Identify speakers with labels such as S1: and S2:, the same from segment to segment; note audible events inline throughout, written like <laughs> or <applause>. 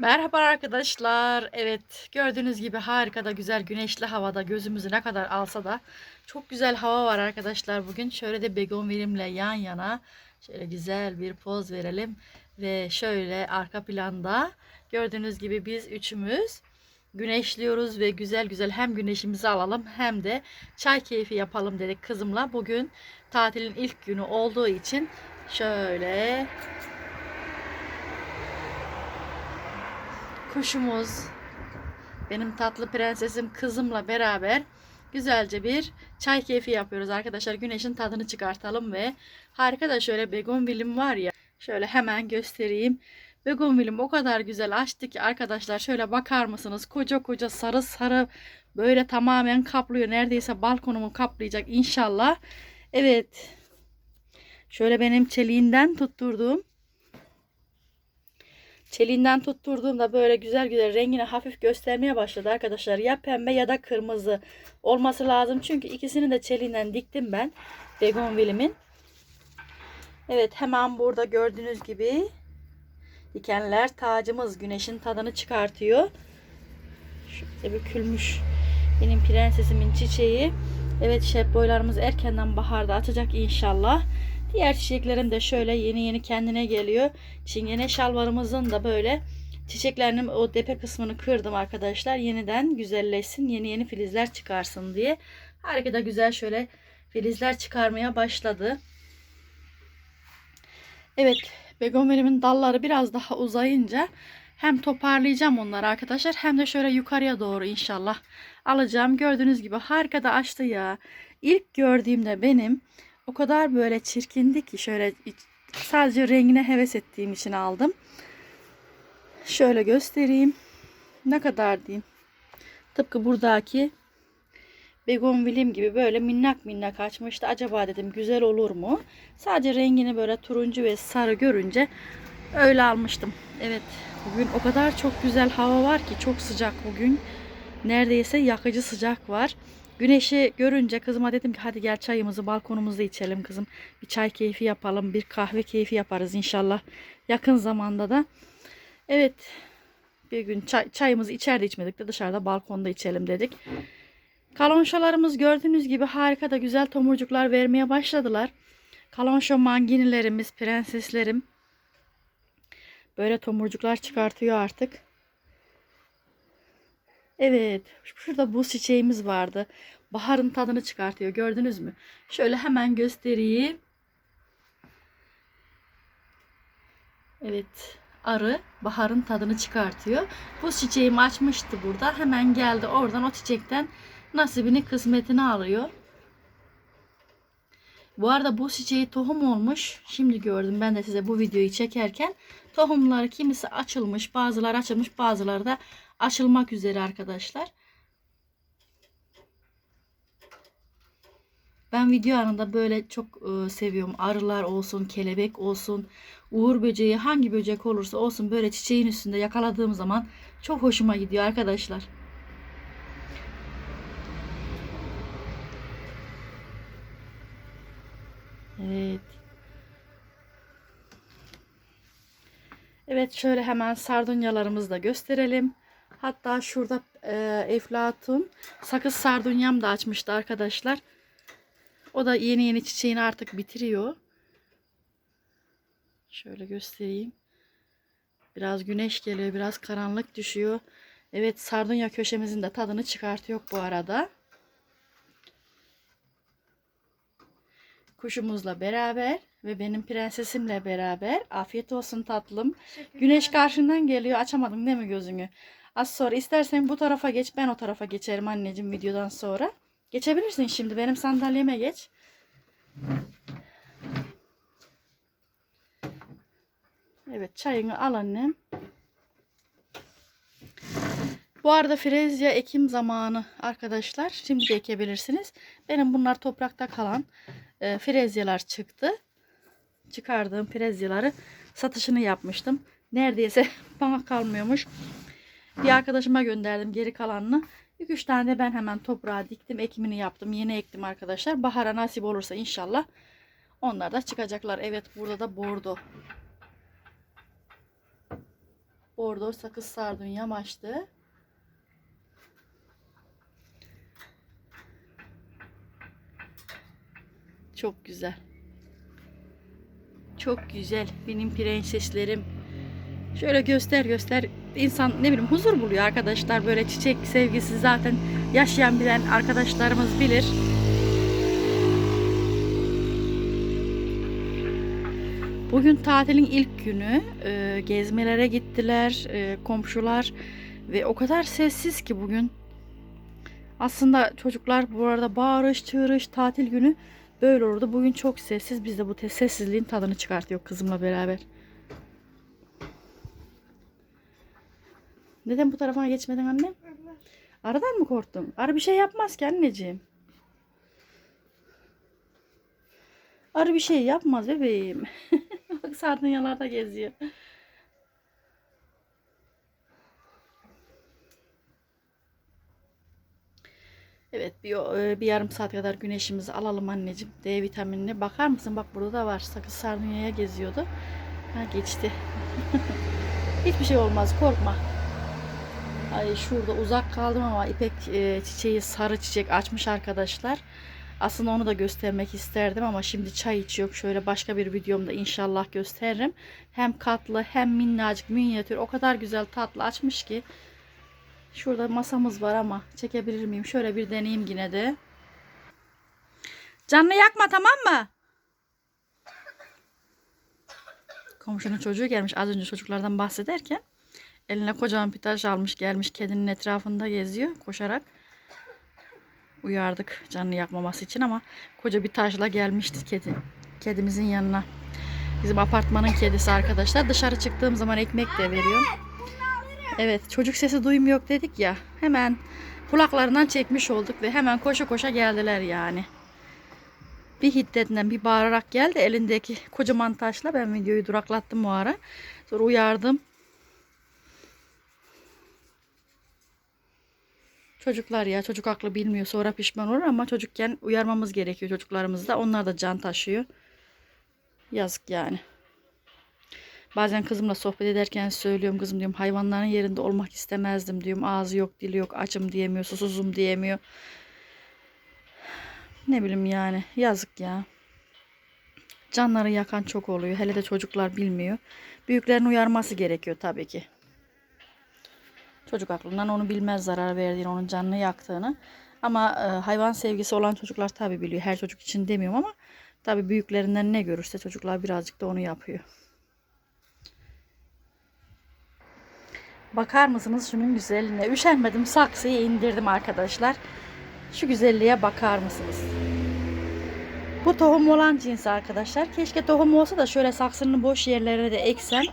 S1: Merhaba arkadaşlar. Evet gördüğünüz gibi harika da güzel güneşli havada gözümüzü ne kadar alsa da çok güzel hava var arkadaşlar bugün. Şöyle de begonvilimle yan yana şöyle güzel bir poz verelim. Ve şöyle arka planda gördüğünüz gibi biz üçümüz güneşliyoruz ve güzel güzel hem güneşimizi alalım hem de çay keyfi yapalım dedik kızımla. Bugün tatilin ilk günü olduğu için şöyle kuşumuz, benim tatlı prensesim kızımla beraber güzelce bir çay keyfi yapıyoruz arkadaşlar. Güneşin tadını çıkartalım ve harika da şöyle begonvilim var ya. Şöyle hemen göstereyim. Begonvilim o kadar güzel açtı ki arkadaşlar şöyle bakar mısınız? Koca koca sarı sarı böyle tamamen kaplıyor. Neredeyse balkonumu kaplayacak inşallah. Evet. Şöyle benim çeliğinden tutturduğum Çeliğinden tutturduğumda böyle güzel güzel rengini hafif göstermeye başladı arkadaşlar. Ya pembe ya da kırmızı olması lazım. Çünkü ikisini de çeliğinden diktim ben. Begonvilimin. Evet hemen burada gördüğünüz gibi dikenler tacımız güneşin tadını çıkartıyor. Şöyle bükülmüş benim prensesimin çiçeği. Evet şef boylarımız erkenden baharda açacak inşallah. Diğer çiçeklerim de şöyle yeni yeni kendine geliyor. Çingene şalvarımızın da böyle çiçeklerinin o depe kısmını kırdım arkadaşlar. Yeniden güzelleşsin, yeni yeni filizler çıkarsın diye. Harika da güzel şöyle filizler çıkarmaya başladı. Evet, begonvilimin dalları biraz daha uzayınca hem toparlayacağım onları arkadaşlar hem de şöyle yukarıya doğru inşallah alacağım. Gördüğünüz gibi harika da açtı ya. İlk gördüğümde benim o kadar böyle çirkindi ki şöyle sadece rengine heves ettiğim için aldım. Şöyle göstereyim. Ne kadar diyeyim. Tıpkı buradaki begonvilim gibi böyle minnak minnak açmıştı. Acaba dedim güzel olur mu? Sadece rengini böyle turuncu ve sarı görünce öyle almıştım. Evet bugün o kadar çok güzel hava var ki çok sıcak bugün. Neredeyse yakıcı sıcak var. Güneşi görünce kızıma dedim ki hadi gel çayımızı balkonumuzda içelim kızım. Bir çay keyfi yapalım, bir kahve keyfi yaparız inşallah yakın zamanda da. Evet bir gün çay, çayımızı içeride içmedik de dışarıda balkonda içelim dedik. Kalonşalarımız gördüğünüz gibi harika da güzel tomurcuklar vermeye başladılar. Kalonşo manginilerimiz, prenseslerim böyle tomurcuklar çıkartıyor artık. Evet. Şurada buz çiçeğimiz vardı. Baharın tadını çıkartıyor. Gördünüz mü? Şöyle hemen göstereyim. Evet. Arı baharın tadını çıkartıyor. Buz çiçeğimi açmıştı burada. Hemen geldi oradan o çiçekten nasibini kısmetini alıyor. Bu arada bu çiçeği tohum olmuş. Şimdi gördüm ben de size bu videoyu çekerken. Tohumları kimisi açılmış, bazıları açılmış, bazıları da açılmak üzere arkadaşlar. Ben video anında böyle çok e, seviyorum. Arılar olsun, kelebek olsun, uğur böceği hangi böcek olursa olsun böyle çiçeğin üstünde yakaladığım zaman çok hoşuma gidiyor arkadaşlar. Evet. Evet şöyle hemen sardunyalarımızı da gösterelim. Hatta şurada e, Eflatun sakız sardunyam da açmıştı arkadaşlar. O da yeni yeni çiçeğini artık bitiriyor. Şöyle göstereyim. Biraz güneş geliyor, biraz karanlık düşüyor. Evet sardunya köşemizin de tadını çıkartıyor bu arada. Kuşumuzla beraber ve benim prensesimle beraber afiyet olsun tatlım. Güneş karşından geliyor. Açamadın değil mi gözünü? Az sonra istersen bu tarafa geç. Ben o tarafa geçerim anneciğim videodan sonra. Geçebilirsin şimdi. Benim sandalyeme geç. Evet çayını al annem. Bu arada frezya ekim zamanı arkadaşlar. Şimdi de ekebilirsiniz. Benim bunlar toprakta kalan e, frezyalar çıktı. Çıkardığım frezyaları satışını yapmıştım. Neredeyse <laughs> bana kalmıyormuş. Bir arkadaşıma gönderdim geri kalanını. 2-3 tane de ben hemen toprağa diktim. Ekimini yaptım. Yeni ektim arkadaşlar. Bahara nasip olursa inşallah onlar da çıkacaklar. Evet burada da bordo. Bordo sakız sardunyam açtı. Çok güzel. Çok güzel. Benim prenseslerim. Şöyle göster göster. İnsan ne bileyim huzur buluyor arkadaşlar. Böyle çiçek sevgisi zaten yaşayan bilen arkadaşlarımız bilir. Bugün tatilin ilk günü. Ee, gezmelere gittiler e, komşular ve o kadar sessiz ki bugün. Aslında çocuklar bu arada bağırış çığırış tatil günü böyle olurdu. Bugün çok sessiz. Biz de bu sessizliğin tadını çıkartıyor kızımla beraber. Neden bu tarafa geçmedin annem? Aradan mı korktun? Arı bir şey yapmaz ki anneciğim. Arı bir şey yapmaz bebeğim. <laughs> Bak sardunyalarda geziyor. Evet bir, e, bir yarım saat kadar güneşimizi alalım anneciğim. D vitaminine bakar mısın? Bak burada da var. Sakız sardunyaya geziyordu. Ha geçti. <laughs> Hiçbir şey olmaz korkma. Ay şurada uzak kaldım ama ipek e, çiçeği sarı çiçek açmış arkadaşlar. Aslında onu da göstermek isterdim ama şimdi çay içiyorum. Şöyle başka bir videomda inşallah gösteririm. Hem katlı hem minnacık minyatür o kadar güzel tatlı açmış ki. Şurada masamız var ama çekebilir miyim? Şöyle bir deneyeyim yine de. Canını yakma tamam mı? Komşunun çocuğu gelmiş az önce çocuklardan bahsederken. Eline kocaman bir taş almış gelmiş kedinin etrafında geziyor koşarak. Uyardık canını yakmaması için ama koca bir taşla gelmişti kedi. Kedimizin yanına. Bizim apartmanın kedisi arkadaşlar. Dışarı çıktığım zaman ekmek de veriyor. Evet çocuk sesi duyum yok dedik ya. Hemen kulaklarından çekmiş olduk ve hemen koşa koşa geldiler yani. Bir hiddetinden bir bağırarak geldi elindeki kocaman taşla ben videoyu duraklattım o ara. Sonra uyardım. Çocuklar ya çocuk aklı bilmiyor sonra pişman olur ama çocukken uyarmamız gerekiyor çocuklarımız da. Onlar da can taşıyor. Yazık yani. Bazen kızımla sohbet ederken söylüyorum kızım diyorum hayvanların yerinde olmak istemezdim diyorum. Ağzı yok dili yok açım diyemiyor susuzum diyemiyor. Ne bileyim yani yazık ya. Canları yakan çok oluyor. Hele de çocuklar bilmiyor. Büyüklerin uyarması gerekiyor tabii ki. Çocuk aklından onu bilmez zarar verdiğini, onun canını yaktığını. Ama e, hayvan sevgisi olan çocuklar tabii biliyor. Her çocuk için demiyorum ama tabii büyüklerinden ne görürse çocuklar birazcık da onu yapıyor. Bakar mısınız şunun güzelliğine? Üşenmedim saksıyı indirdim arkadaşlar. Şu güzelliğe bakar mısınız? Bu tohum olan cins arkadaşlar. Keşke tohum olsa da şöyle saksının boş yerlerine de eksem.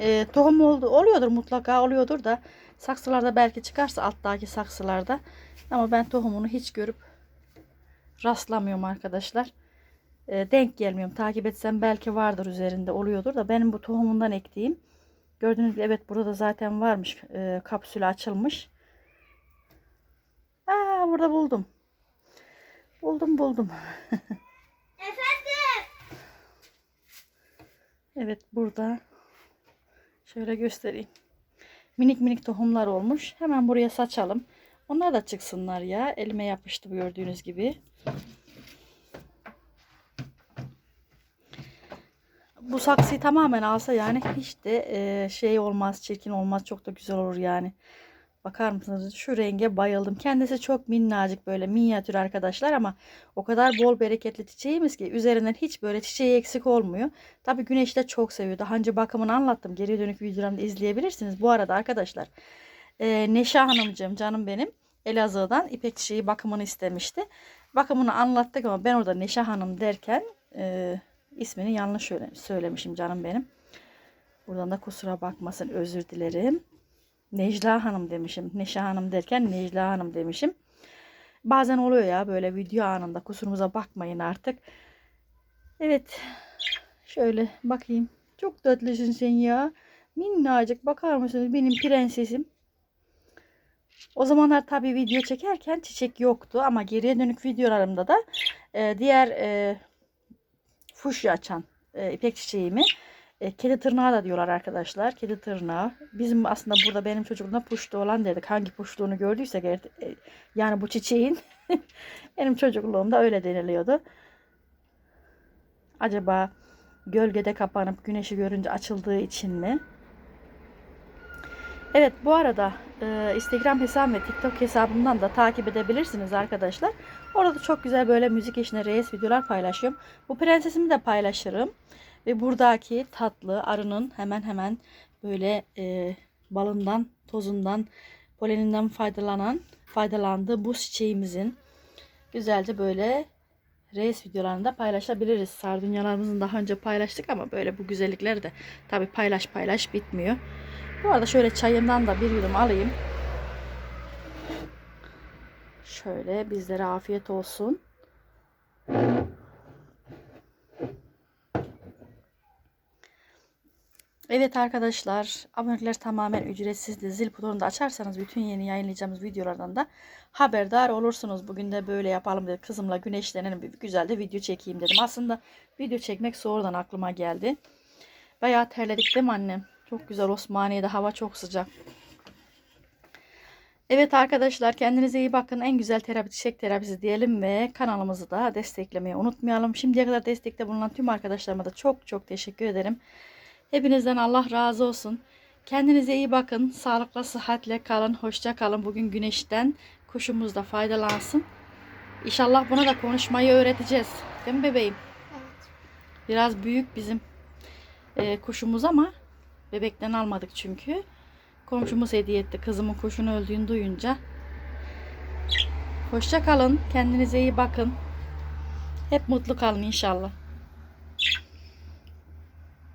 S1: Ee, tohum oldu oluyordur mutlaka oluyordur da saksılarda belki çıkarsa alttaki saksılarda. Ama ben tohumunu hiç görüp rastlamıyorum arkadaşlar. Ee, denk gelmiyorum. Takip etsem belki vardır üzerinde oluyordur da benim bu tohumundan ektiğim. Gördüğünüz gibi evet burada zaten varmış. Ee, kapsülü açılmış. Aa burada buldum. Buldum buldum. <laughs>
S2: Efendim.
S1: Evet burada. Şöyle göstereyim. Minik minik tohumlar olmuş. Hemen buraya saçalım. Onlar da çıksınlar ya. Elime yapıştı gördüğünüz gibi. Bu saksıyı tamamen alsa yani hiç de e, şey olmaz, çirkin olmaz. Çok da güzel olur yani. Bakar mısınız? Şu renge bayıldım. Kendisi çok minnacık böyle minyatür arkadaşlar ama o kadar bol bereketli çiçeğimiz ki üzerinden hiç böyle çiçeği eksik olmuyor. Tabii güneşi de çok seviyor. Daha önce bakımını anlattım. Geri dönük videolarımda izleyebilirsiniz. Bu arada arkadaşlar e, Neşe Hanımcığım canım benim Elazığ'dan ipek çiçeği bakımını istemişti. Bakımını anlattık ama ben orada Neşe Hanım derken e, ismini yanlış söyle- söylemişim canım benim. Buradan da kusura bakmasın özür dilerim. Necla Hanım demişim. Neşe Hanım derken Necla Hanım demişim. Bazen oluyor ya böyle video anında kusurumuza bakmayın artık. Evet. Şöyle bakayım. Çok tatlısın sen ya. Minnacık bakar mısınız benim prensesim. O zamanlar tabii video çekerken çiçek yoktu ama geriye dönük videolarımda da e, diğer e, fuşya açan e, ipek çiçeğimi E, kedi tırnağı da diyorlar arkadaşlar. Kedi tırnağı. Bizim aslında burada benim çocukluğumda puştu olan dedik. Hangi puştuğunu gördüysek e, yani bu çiçeğin <laughs> benim çocukluğumda öyle deniliyordu. Acaba gölgede kapanıp güneşi görünce açıldığı için mi? Evet bu arada e, Instagram hesabım ve TikTok hesabımdan da takip edebilirsiniz arkadaşlar. Orada da çok güzel böyle müzik eşliğinde reis videolar paylaşıyorum. Bu prensesimi de paylaşırım. Ve buradaki tatlı arının hemen hemen böyle e, balından, tozundan, poleninden faydalanan, faydalandığı bu çiçeğimizin güzelce böyle reis videolarını da paylaşabiliriz. Sardunyalarımızın daha önce paylaştık ama böyle bu güzellikleri de tabi paylaş paylaş bitmiyor. Bu arada şöyle çayımdan da bir yudum alayım. Şöyle bizlere afiyet olsun. Evet arkadaşlar, abonelikler tamamen ücretsizdi. Zil butonunu da açarsanız bütün yeni yayınlayacağımız videolardan da haberdar olursunuz. Bugün de böyle yapalım dedik. Kızımla güneşlenelim bir güzel de video çekeyim dedim. Aslında video çekmek sonradan aklıma geldi. Bayağı terledik değil mi annem? Çok güzel Osmaniye'de hava çok sıcak. Evet arkadaşlar kendinize iyi bakın. En güzel terapi çiçek terapisi diyelim ve kanalımızı da desteklemeyi unutmayalım. Şimdiye kadar destekte bulunan tüm arkadaşlarıma da çok çok teşekkür ederim. Hepinizden Allah razı olsun. Kendinize iyi bakın. Sağlıkla, sıhhatle kalın. Hoşça kalın. Bugün güneşten kuşumuz da faydalansın. İnşallah buna da konuşmayı öğreteceğiz. Değil mi bebeğim?
S2: Evet.
S1: Biraz büyük bizim e, kuşumuz ama bebekten almadık çünkü. Komşumuz hediye etti kızımın kuşun öldüğünü duyunca. Hoşça kalın. Kendinize iyi bakın. Hep mutlu kalın inşallah.